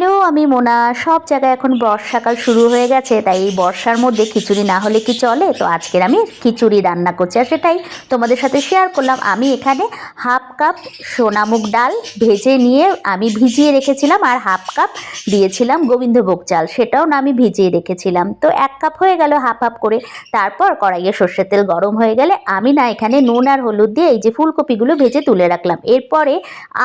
Hello আমি মোনা? সব জায়গায় এখন বর্ষাকাল শুরু হয়ে গেছে, তাই এই বর্ষার মধ্যে খিচুড়ি না হলে কি চলে? তো আজকের আমি খিচুড়ি রান্না করছি। আর সেটাই তোমাদের সাথে শেয়ার করলাম। আমি এখানে হাফ কাপ সোনামুগ ডাল ভেজে নিয়ে আমি ভিজিয়ে রেখেছিলাম আর হাফ কাপ দিয়েছিলাম গোবিন্দভোগ চাল। সেটাও না আমি ভিজিয়ে রেখেছিলাম। তো এক কাপ হয়ে গেল হাফ হাফ করে। তারপর কড়াইয়ে সর্ষের তেল গরম হয়ে গেলে আমি না এখানে নুন আর হলুদ দিয়ে এই যে ফুলকপিগুলো ভেজে তুলে রাখলাম। এরপরে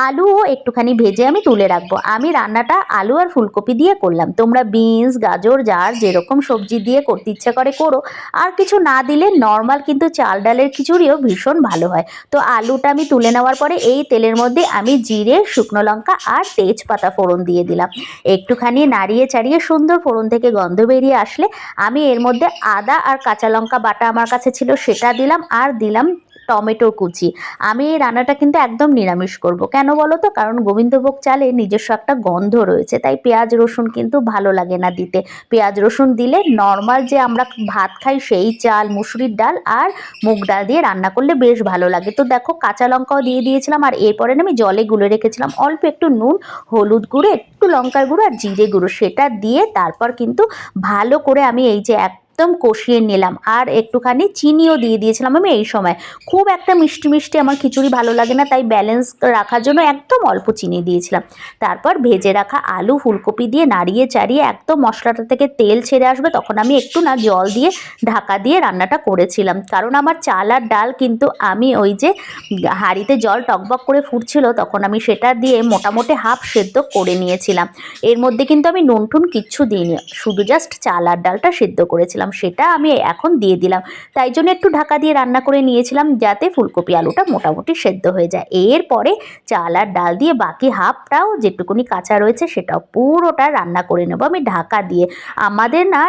আলুও একটুখানি ভেজে আমি তুলে রাখব। আমি রান্নাটা আলু আর ফুলকপি দিয়ে করলাম। তোমরা বিনস, গাজর, যার যেরকম সবজি দিয়ে করতে ইচ্ছা করে করো। আর কিছু না দিলে নর্মাল কিন্তু চাল ডালের খিচুড়িও ভীষণ ভালো হয়। তো আলুটা আমি তুলে নেওয়ার পরে এই তেলের মধ্যে আমি জিরে, শুকনো লঙ্কা আর তেজপাতা ফোড়ন দিয়ে দিলাম। একটুখানি নাড়িয়ে চাড়িয়ে সুন্দর ফোড়ন থেকে গন্ধ বেরিয়ে আসলে আমি এর মধ্যে আদা আর কাঁচা লঙ্কা বাটা আমার কাছে ছিল সেটা দিলাম আর দিলাম টমেটো কুচি। আমি এই রান্নাটা কিন্তু একদম নিরামিষ করব। কেন বলো তো? কারণ গোবিন্দভোগ চালে নিজস্ব একটা গন্ধ রয়েছে, তাই পেঁয়াজ, রসুন কিন্তু ভালো লাগে না দিতে। পেঁয়াজ, রসুন দিলে নর্মাল যে আমরা ভাত খাই সেই চাল, মুসুরির ডাল আর মুগ ডাল দিয়ে রান্না করলে বেশ ভালো লাগে। তো দেখো, কাঁচা লঙ্কাও দিয়ে দিয়েছিলাম আর এরপরে আমি জলে গুলে রেখেছিলাম। অল্প একটু নুন, হলুদ গুঁড়ো, একটু লঙ্কার গুঁড়ো আর জিরে গুঁড়ো। সেটা দিয়ে তারপর কিন্তু ভালো করে আমি এই যে এক একদম কষিয়ে নিলাম। আর একটুখানি চিনিও দিয়ে দিয়েছিলাম আমি এই সময়। খুব একটা মিষ্টি মিষ্টি আমার খিচুড়ি ভালো লাগে না, তাই ব্যালেন্স রাখার জন্য একদম অল্প চিনি দিয়েছিলাম। তারপর ভেজে রাখা আলু, ফুলকপি দিয়ে নাড়িয়ে চাড়িয়ে একদম মশলাটা থেকে তেল ছেড়ে আসবে, তখন আমি একটু না জল দিয়ে ঢাকা দিয়ে রান্নাটা করেছিলাম। কারণ আমার চাল আর ডাল কিন্তু আমি ওই যে হাঁড়িতে জল টকবক করে ফুটছিল, তখন আমি সেটা দিয়ে মোটামুটি হাফ সেদ্ধ করে নিয়েছিলাম। এর মধ্যে কিন্তু আমি নুন টুন কিচ্ছু দিইনি, শুধু জাস্ট চাল আর ডালটা সেদ্ধ করেছিলাম। সেটা আমি এখন দিয়ে দিলাম। তাই জন্য একটু ঢাকা দিয়ে রান্না করে নিয়েছিলাম যাতে ফুলকপি আলুটা মোটামুটি সেদ্ধ হয়ে যায়। এরপরে চাল আর ডাল দিয়ে বাকি হাফটাও যেটুকুনি কাঁচা রয়েছে সেটাও পুরোটা রান্না করে নেব আমি ঢাকা দিয়ে। আমাদের না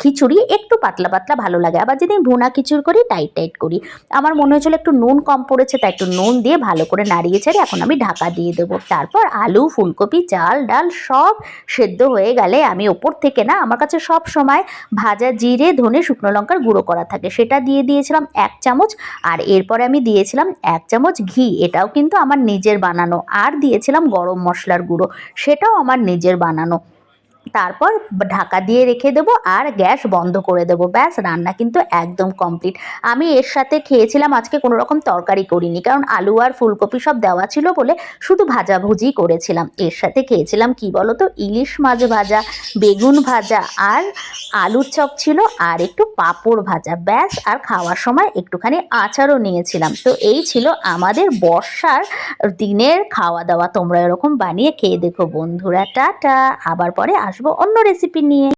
খিচুড়ি একটু পাতলা পাতলা ভালো লাগে। আবার যদি ভুনা খিচুড়ি করি, টাইট টাইট করি। আমার মনে হয়েছিল একটু নুন কম পড়েছে, তাই একটু নুন দিয়ে ভালো করে নাড়িয়ে ছেড়ে এখন আমি ঢাকা দিয়ে দেবো। তারপর আলু, ফুলকপি, চাল, ডাল সব সেদ্ধ হয়ে গেলে আমি ওপর থেকে না, আমার কাছে সব সময় ভাজা জিরে, ধনে, শুকনো লঙ্কার গুঁড়ো করা থাকে। সেটা দিয়ে দিয়েছিলাম এক চামচ আর এরপরে আমি দিয়েছিলাম এক চামচ ঘি। এটাও কিন্তু আমার নিজের বানানো। আর দিয়েছিলাম গরম মশলার গুঁড়ো। সেটাও আমার নিজের বানানো। তারপর ঢাকা দিয়ে রেখে দেবো আর গ্যাস বন্ধ করে দেবো। ব্যাস, রান্না কিন্তু একদম কমপ্লিট আমি এর সাথে খেয়েছিলাম, আজকে কোনো রকম তরকারি করিনি। কারণ আলু আর ফুলকপি সব দেওয়া ছিল বলে শুধু ভাজাভুজি করেছিলাম। এর সাথে খেয়েছিলাম কি বলো তো ইলিশ মাছ ভাজা, বেগুন ভাজা আর আলুর চপ ছিল আর একটু পাঁপড় ভাজা। ব্যাস, আর খাওয়ার সময় একটুখানি আচারও নিয়েছিলাম। তো এই ছিল আমাদের বর্ষার দিনের খাওয়া দাওয়া তোমরা এরকম বানিয়ে খেয়ে দেখো বন্ধুরা। টাটা! আবার পরে আসব অন্য রেসিপি নিয়ে।